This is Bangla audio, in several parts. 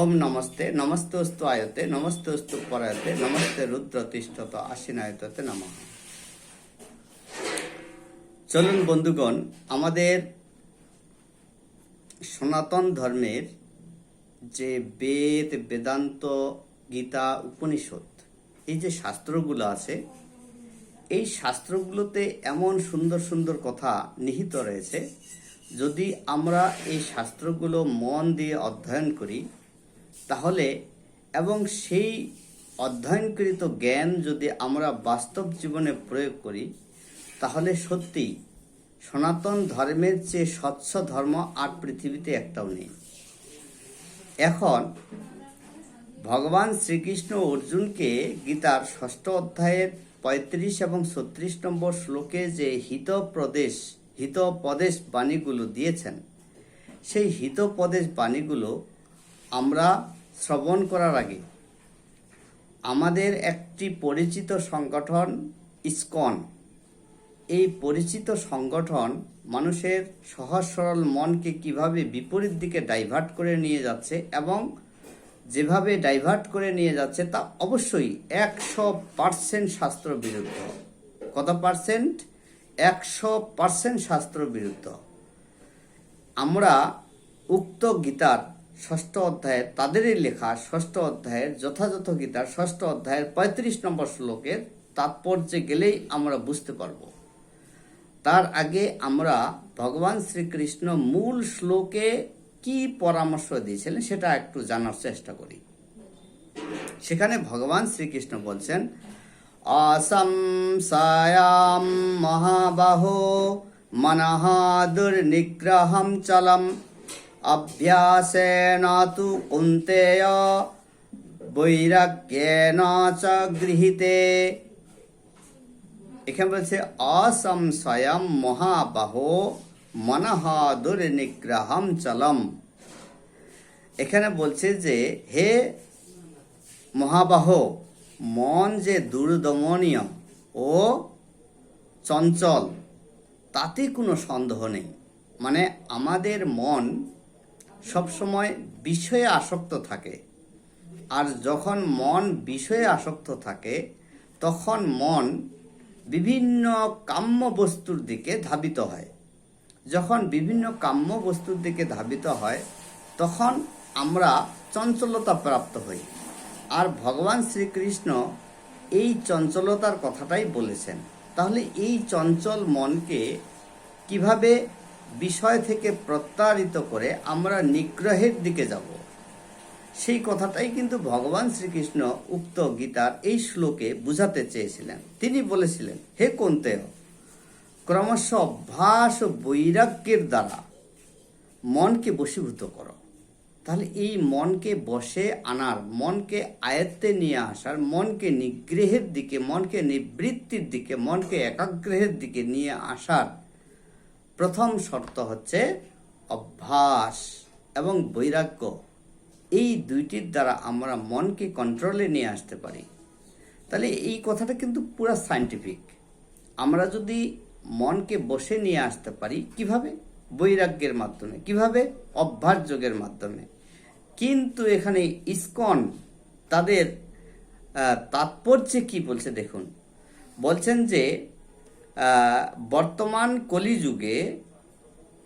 ওম নমস্তে, নমস্তস্তু আয়তে, নমস্তস্তু পরায়তে, নমস্তে রুদ্র তিষ্ঠত, আশ্বিনায়ততে নমঃ। চলুন বন্ধুগণ, আমাদের সনাতন ধর্মের যে বেদ, বেদান্ত, গীতা, উপনিষদ, এই যে শাস্ত্রগুলো আছে, এই শাস্ত্রগুলোতে এমন সুন্দর সুন্দর কথা নিহিত রয়েছে, যদি আমরা এই শাস্ত্রগুলো মন দিয়ে অধ্যয়ন করি তাহলে, এবং সেই অধ্যয়নকৃত জ্ঞান যদি আমরা বাস্তব জীবনে প্রয়োগ করি, তাহলে সত্যি সনাতন ধর্মের চেয়ে স্বচ্ছ ধর্ম আর পৃথিবীতে একটাও নেই। এখন, ভগবান শ্রীকৃষ্ণ অর্জুনকে গীতার ষষ্ঠ অধ্যায়ের পঁয়ত্রিশ এবং ছত্রিশ নম্বর শ্লোকে যে হিতপ্রদেশ, হিতপদেশ বাণীগুলো দিয়েছেন, সেই হিতপদেশ বাণীগুলো আমরা শ্রবণ করার আগে, আমাদের একটি পরিচিত সংগঠন, ইসকন। এই পরিচিত সংগঠন মানুষের সহজ সরল মনকে কীভাবে বিপরীত দিকে ডাইভার্ট করে নিয়ে যাচ্ছে এবং যেভাবে ডাইভার্ট করে নিয়ে যাচ্ছে তা অবশ্যই একশো পার্সেন্ট শাস্ত্র বিরুদ্ধ। কত পার্সেন্ট? একশো পার্সেন্ট শাস্ত্র বিরুদ্ধ। আমরা উক্ত গীতার ষষ্ঠ অধ্যায়ের, তাদেরই লেখা ষষ্ঠ অধ্যায়ের, যথাযথ গীতার ষষ্ঠ অধ্যায়ের পঁয়ত্রিশ নম্বর শ্লোকের তাৎপর্যে গেলেই আমরা বুঝতে পারব। তার আগে আমরা ভগবান শ্রীকৃষ্ণ মূল শ্লোকে কি পরামর্শ দিয়েছিলেন সেটা একটু জানার চেষ্টা করি। সেখানে ভগবান শ্রীকৃষ্ণ বলছেন অসংশয়াম মহাবাহ, মনঃ দুর্নিগ্রহম চলম। অভ্যাসেন তু কুন্তেয় বৈরাগ্যেন চ গৃহীতে এখানে বলছে অসংশয়ম মহাবাহো মনঃ দুর্নিগ্রহম চলম এখানে বলছে যে হে মহাবাহ মন যে দুর্দমনীয় ও চঞ্চল তাতে কোনো সন্দেহ নেই মানে আমাদের মন সবসময় বিষয়ে আসক্ত থাকে। আর যখন মন বিষয়ে আসক্ত থাকে, তখন মন বিভিন্ন কাম্য বস্তুর দিকে ধাবিত হয়। যখন বিভিন্ন কাম্য বস্তুর দিকে ধাবিত হয়, তখন আমরা চঞ্চলতা প্রাপ্ত হই। আর ভগবান শ্রীকৃষ্ণ এই চঞ্চলতার কথাটাই বলেছেন। তাহলে এই চঞ্চল মনকে কীভাবে বিষয় থেকে প্রত্যারিত করে আমরা নিগ্রহের দিকে যাব। সেই কথাটাই কিন্তু ভগবান শ্রীকৃষ্ণ উক্ত গীতার এই শ্লোকে বুঝাতে চেয়েছিলেন। তিনি বলেছিলেন, হে কন্তেয় ক্রমশ অভ্যাস বৈরাগ্যের দ্বারা মনকে বশীভূত করো। তাহলে এই মনকে বসে আনার, মনকে আয়ত্তে নিয়ে আসার, মনকে নিগ্রহের দিকে, মনকে নিবৃত্তির দিকে, মনকে একাগ্রহের দিকে নিয়ে আসার প্রথম শর্ত হচ্ছে অভ্যাস এবং বৈরাগ্য। এই দুইটির দ্বারা আমরা মনকে কন্ট্রোলে নিয়ে আসতে পারি। তাহলে এই কথাটা কিন্তু পুরো সাইন্টিফিক আমরা যদি মনকে বসে নিয়ে আসতে পারি, কীভাবে? বৈরাগ্যের মাধ্যমে। কীভাবে? অভ্যাস যোগের মাধ্যমে। কিন্তু এখানে ইসকন তাদের তাৎপর্যে কি বলছে দেখুন। বলছেন যে বর্তমান কলিযুগে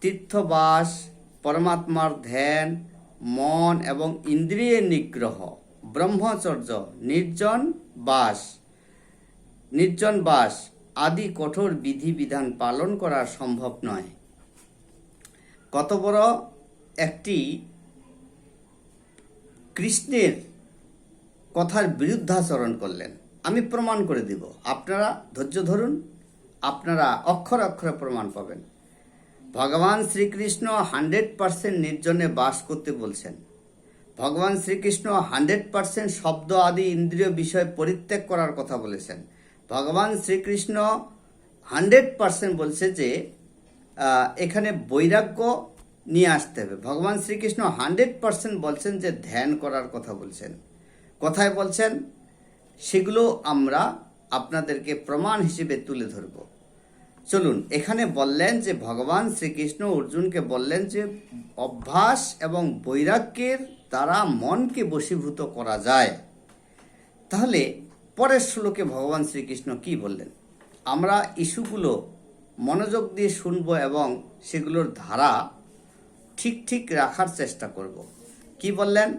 তীর্থবাস, পরমাত্মার ধ্যান, মন এবং ইন্দ্রিয়ের নিগ্রহ, ব্রহ্মচর্য, নির্জন বাস নির্জন বাস আদি কঠোর বিধিবিধান পালন করা সম্ভব নয়। কত বড় একটি কৃষ্ণের কথার বিরুদ্ধাচরণ করলেন। আমি প্রমাণ করে দিব। আপনারা ধৈর্য ধরুন। আপনারা অক্ষর অক্ষরে প্রমাণ পাবেন। ভগবান শ্রীকৃষ্ণ হান্ড্রেড পার্সেন্ট নির্জনে বাস করতে বলছেন। ভগবান শ্রীকৃষ্ণ হান্ড্রেড পার্সেন্ট শব্দ আদি ইন্দ্রিয় বিষয় পরিত্যাগ করার কথা বলেছেন। ভগবান শ্রীকৃষ্ণ হান্ড্রেড পার্সেন্ট বলছে যে এখানে বৈরাগ্য নিয়ে আসতে হবে। ভগবান শ্রীকৃষ্ণ হান্ড্রেড পার্সেন্ট বলছেন যে ধ্যান করার কথা বলছেন। কথায় বলছেন, সেগুলো আমরা আপনাদেরকে প্রমাণ হিসেবে তুলে ধরব। চলুন, এখানে বললেন যে ভগবান শ্রীকৃষ্ণ অর্জুনকে বললেন যে অভ্যাস এবং বৈরাগ্যের দ্বারা মনকে বশীভূত করা যায়। তাহলে পরের শ্লোকে ভগবান শ্রীকৃষ্ণ কি বললেন? আমরা ইস্যুগুলো মনোযোগ দিয়ে শুনব এবং সেগুলোর ধারা ঠিক ঠিক রাখার চেষ্টা করব। কি বললেন?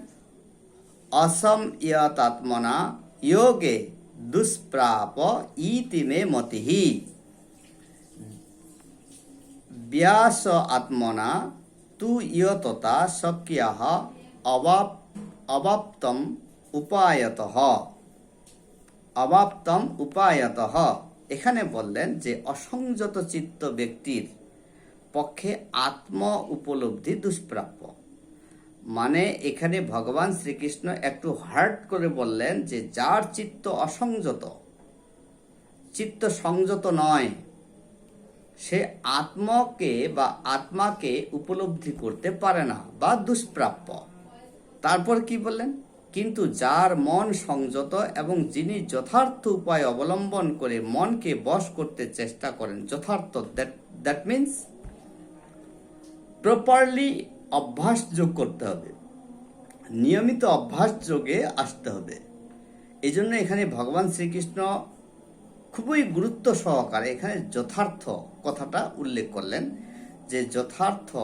অসম ইয়তাত্মনা যোগে দুষ্প্রাপ ইতি মে মতিহি ব্যাস আত্মনা তু ইয়ততা শক্যাহ অবাপ অবাপ্তম উপায়ত অবাপ্তম উপায়ত এখানে বললেন যে অসংযত চিত্ত ব্যক্তির পক্ষে আত্ম উপলব্ধি দুষ্প্রাপ্য। মানে এখানে ভগবান শ্রীকৃষ্ণ একটু হার্ট করে বললেন যে যার চিত্ত অসংযত, চিত্ত সংযত নয়, সে আত্মকে বা আত্মাকে উপলব্ধি করতে পারে না বা দুষ্প্রাপ্য। তারপর কি বললেন? কিন্তু যার মন সংযত এবং যিনি যথার্থ উপায় অবলম্বন করে মনকে বশ করতে চেষ্টা করেন, যথার্থ দ্যাট মিন্স প্রপারলি অভ্যাস যোগ করতে হবে। নিয়মিত অভ্যাস যোগে আসতে হবে। এই জন্য এখানে ভগবান শ্রীকৃষ্ণ খুবই গুরুত্ব সহকারে এখানে যথার্থ কথাটা উল্লেখ করলেন যে যথার্থ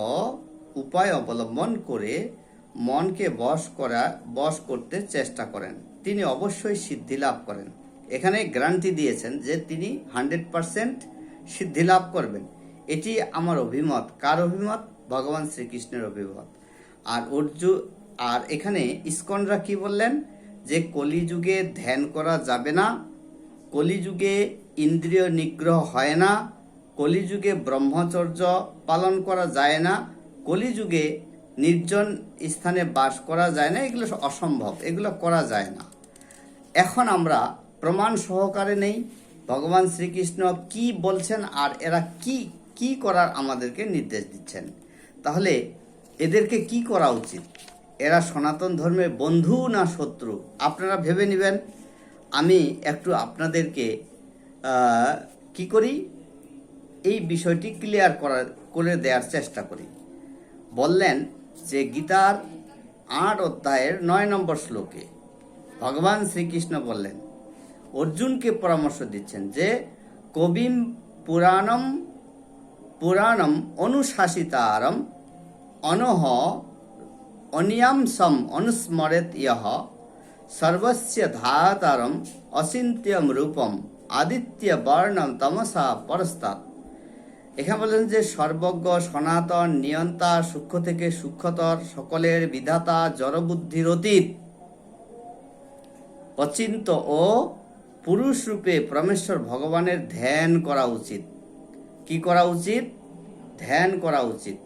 উপায় অবলম্বন করে মনকে বশ করা, বশ করতে চেষ্টা করেন। তিনি অবশ্যই সিদ্ধি লাভ করেন। এখানে গ্যারান্টি দিয়েছেন যে তিনি হান্ড্রেড পারসেন্ট সিদ্ধি লাভ করবেন। এটি আমার অভিমত। কার অভিমত? ভগবান শ্রীকৃষ্ণের অভিমত আর অর্জুন আর এখানে ইস্কনরা কি বললেন? যে কলিযুগে ধ্যান করা যাবে না, কলিযুগে ইন্দ্রিয় নিগ্রহ হয় না, কলিযুগে ব্রহ্মচর্য পালন করা যায় না, কলিযুগে নির্জন স্থানে বাস করা যায় না, এগুলো অসম্ভব, এগুলো করা যায় না। এখন আমরা প্রমাণ সহকারে নেই, ভগবান শ্রীকৃষ্ণ কি বলছেন আর এরা কি কি করার আমাদেরকে নির্দেশ দিচ্ছেন। তাহলে এদেরকে কি করা উচিত? এরা সনাতন ধর্মের বন্ধু না শত্রু? আপনারা ভেবে নেবেন। আমি একটু আপনাদেরকে কি করি? এই বিষয়টি ক্লিয়ার করার করে দেওয়ার চেষ্টা করি। বললেন যে গীতার আট অধ্যায়ের নয় নম্বর শ্লোকে ভগবান শ্রীকৃষ্ণ বললেন, অর্জুনকে পরামর্শ দিচ্ছেন যে কবিম পুরাণম পুরাণম অনুশাসিতারম অনহ অনিয়ামসম অনুস্মরেত ইহ সর্বস্য ধাতারম অচিন্ত্যম রূপম আদিত্য বর্ণম তমসা পরস্তাৎ এখানে বলেন যে সর্বজ্ঞ সনাতন নিয়ন্তা সূক্ষ্ম থেকে সূক্ষ্মতর সকলের বিধাতা জড়বুদ্ধির অতীত অচিন্ত ও পুরুষ রূপে পরমেশ্বর ভগবানের ধ্যান করা উচিত। কি করা উচিত? ধ্যান করা উচিত।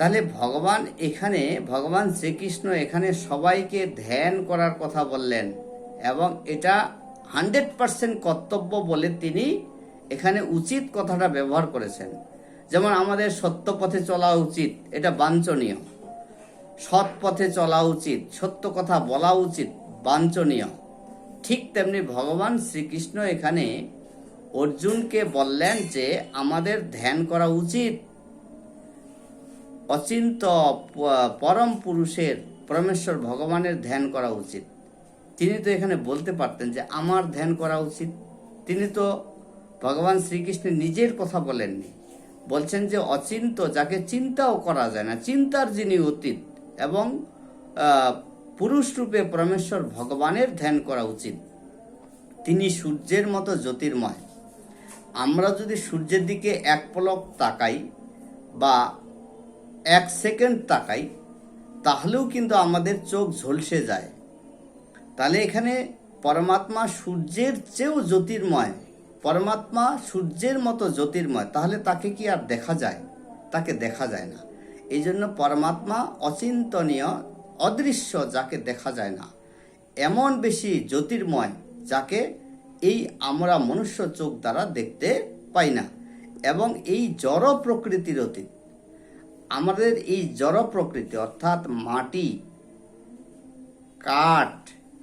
তাহলে ভগবান এখানে, ভগবান শ্রীকৃষ্ণ এখানে সবাইকে ধ্যান করার কথা বললেন এবং এটা হান্ড্রেড পার্সেন্ট কর্তব্য বলে তিনি এখানে উচিত কথাটা ব্যবহার করেছেন। যেমন আমাদের সত্য পথে চলা উচিত, এটা বাঞ্ছনীয়। সৎ পথে চলা উচিত, সত্য কথা বলা উচিত, বাঞ্ছনীয়। ঠিক তেমনি ভগবান শ্রীকৃষ্ণ এখানে অর্জুনকে বললেন যে, আমাদের ধ্যান করা উচিত। অচিন্ত পরম পুরুষের পরমেশ্বর ভগবানের ধ্যান করা উচিত। তিনি তো এখানে বলতে পারতেন যে আমার ধ্যান করা উচিত। তিনি তো ভগবান শ্রীকৃষ্ণের নিজের কথা বলেননি। বলছেন যে অচিন্ত যাকে চিন্তাও করা যায় না চিন্তার যিনি অতীত এবং আহ, পুরুষ রূপে পরমেশ্বর ভগবানের ধ্যান করা উচিত তিনি সূর্যের মতো জ্যোতির্ময়। আমরা যদি সূর্যের দিকে এক পলক তাকাই বা এক সেকেন্ড তাকাই, তাহলেও কিন্তু আমাদের চোখ ঝলসে যায়। তাহলে এখানে পরমাত্মা সূর্যের চেয়েও জ্যোতির্ময়, পরমাত্মা সূর্যের মতো জ্যোতির্ময়, তাহলে তাকে কি আর দেখা যায়? তাকে দেখা যায় না। এই জন্য পরমাত্মা অচিন্তনীয়, অদৃশ্য যাকে দেখা যায় না। এমন বেশি জ্যোতির্ময় যাকে এই আমরা মনুষ্য চোখ দ্বারা দেখতে পাই না। এবং এই জড় প্রকৃতির অতীত আমাদের এই জড় প্রকৃতি, অর্থাৎ মাটি, কাঠ,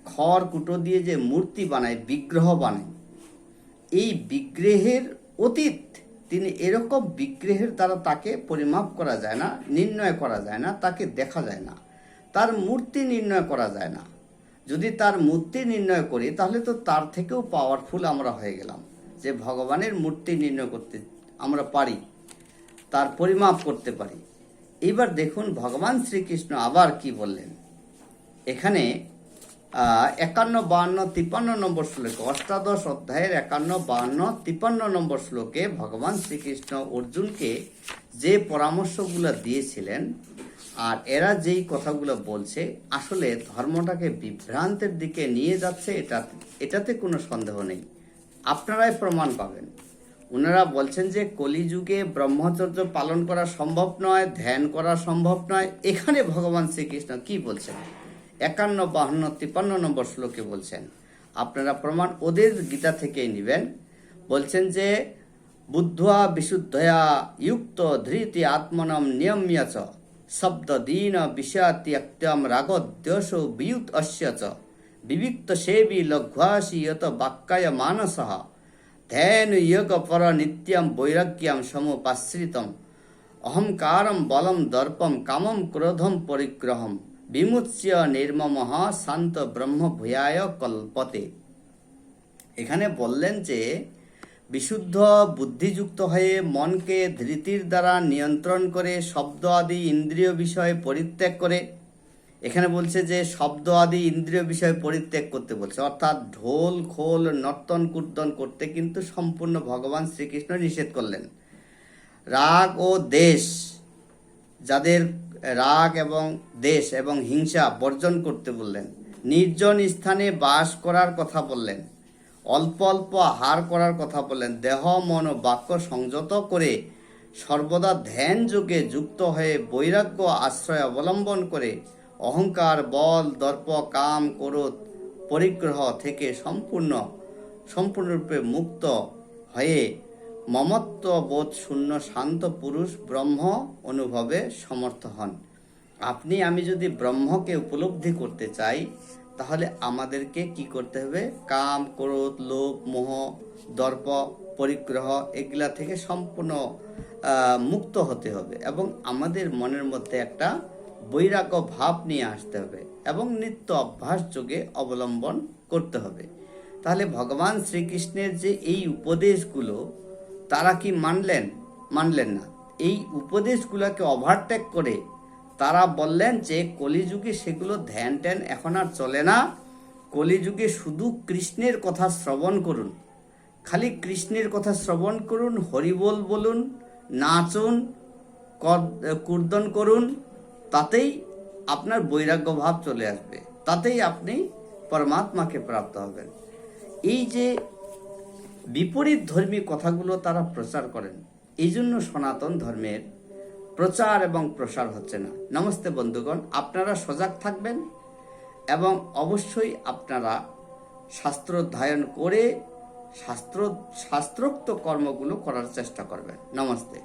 খড়, কুটো দিয়ে যে মূর্তি বানায়, বিগ্রহ বানায়, এই বিগ্রহের অতীত, তিনি এরকম বিগ্রহের দ্বারা তাকে পরিমাপ করা যায় না, নির্ণয় করা যায় না, তাকে দেখা যায় না। তার মূর্তি নির্ণয় করা যায় না। যদি তার মূর্তি নির্ণয় করি, তাহলে তো তার থেকেও পাওয়ারফুল আমরা হয়ে গেলাম। যে ভগবানের মূর্তি নির্ণয় করতে আমরা পারি, তার পরিমাপ করতে পারি। এবার দেখুন ভগবান শ্রীকৃষ্ণ আবার কি বললেন? এখানে একান্ন, বাহান্ন, তিপ্পান্ন নম্বর শ্লোকে, অষ্টাদশ অধ্যায়ের একান্ন, বাহান্ন, তিপ্পান্ন নম্বর শ্লোকে ভগবান শ্রীকৃষ্ণ অর্জুনকে যে পরামর্শগুলো দিয়েছিলেন, আর এরা যেই কথাগুলো বলছে, আসলে ধর্মটাকে বিভ্রান্তের দিকে নিয়ে যাচ্ছে, এটা, এটাতে কোনো সন্দেহ নেই। আপনারাই প্রমাণ পাবেন। ওনারা বলছেন যে কলিযুগে ব্রহ্মচর্য পালন করা সম্ভব নয়, ধ্যান করা সম্ভব নয়। এখানে ভগবান শ্রীকৃষ্ণ কি বলছেন? একান্ন, বাহান্ন, তিপ্পান্ন নম্বর শ্লোকে বলছেন, আপনারা প্রমাণ ওদের গীতা থেকেই নেবেন। বলছেন যে, বুদ্ধা বিশুদ্ধয়া যুক্ত ধৃতি আত্মনম নিয়ম্য চ শব্দ দীন বিষয়াত্যম রাগদ্বেষ বিয়ুত অস্য চ। বিবিক্ত সেবী লঘ্বাসি যত বাক্যায় মানসঃ। ধ্যান যোগ পর নিত্যম বৈরাগ্যম সমুপাশ্রিতম অহংকারম বলম দর্পম কামম ক্রোধম পরিগ্রহম বিমুচ্য নির্মম শান্ত ব্রহ্ম ভূয়ায় কল্পতে এখানে বললেন যে, বিশুদ্ধ বুদ্ধিযুক্ত হয়ে মনকে ধৃতির দ্বারা নিয়ন্ত্রণ করে শব্দ আদি ইন্দ্রিয় বিষয়ে পরিত্যাগ করে এখানে বলছে যে শব্দ আদি ইন্দ্রিয় বিষয়ে পরিত্যাগ করতে বলছে। অর্থাৎ ঢোল, খোল, নর্তন, কীর্তন করতে কিন্তু সম্পূর্ণ ভগবান শ্রীকৃষ্ণ নিষেধ করলেন। রাগ ও দেশ, যাদের রাগ এবং দেশ এবং হিংসা বর্জন করতে বললেন, নির্জন স্থানে বাস করার কথা বললেন, অল্প অল্প আহার করার কথা বললেন, দেহ, মন ও বাক্য সংযত করে সর্বদা ধ্যান যোগে যুক্ত হয়ে বৈরাগ্য আশ্রয় অবলম্বন করে অহংকার, বল, দর্প, কাম, ক্রোধ পরিগ্রহ থেকে সম্পূর্ণ, সম্পূর্ণরূপে মুক্ত হয়ে মমত্ব বোধ শূন্য শান্ত পুরুষ ব্রহ্ম অনুভবে সমর্থ হন। আপনি, আমি যদি ব্রহ্মকে উপলব্ধি করতে চাই, তাহলে আমাদেরকে কি করতে হবে? কাম, ক্রোধ, লোভ, মোহ, দর্প, পরিগ্রহ এগুলা থেকে সম্পূর্ণ মুক্ত হতে হবে এবং আমাদের মনের মধ্যে একটা বৈরাগ্য ভাব নিয়ে আসতে হবে এবং নিত্য অভ্যাস যোগে অবলম্বন করতে হবে। তাহলে ভগবান শ্রীকৃষ্ণের যে এই উপদেশগুলো, তারা কি মানলেন? মানলেন না। এই উপদেশগুলোকে ওভারটেক করে তারা বললেন যে, কলিযুগে সেগুলো ধ্যান ট্যান এখন আর চলে না। কলিযুগে শুধু কৃষ্ণের কথা শ্রবণ করুন। খালি কৃষ্ণের কথা শ্রবণ করুন, হরিবোল বলুন, নাচুন, কর- কীর্তন করুন তাতেই আপনার বৈরাগ্য ভাব চলে আসবে। তাতেই আপনি পরমাত্মাকে প্রাপ্ত হবেন। এই যে বিপরীত ধর্মী কথাগুলো তারা প্রচার করেন, এই জন্য সনাতন ধর্মের প্রচার এবং প্রসার হচ্ছে না। নমস্তে বন্ধুগণ, আপনারা সজাগ থাকবেন এবং অবশ্যই আপনারা শাস্ত্র অধ্যয়ন করে শাস্ত্র শাস্ত্রোক্ত কর্মগুলো করার চেষ্টা করবেন। নমস্তে।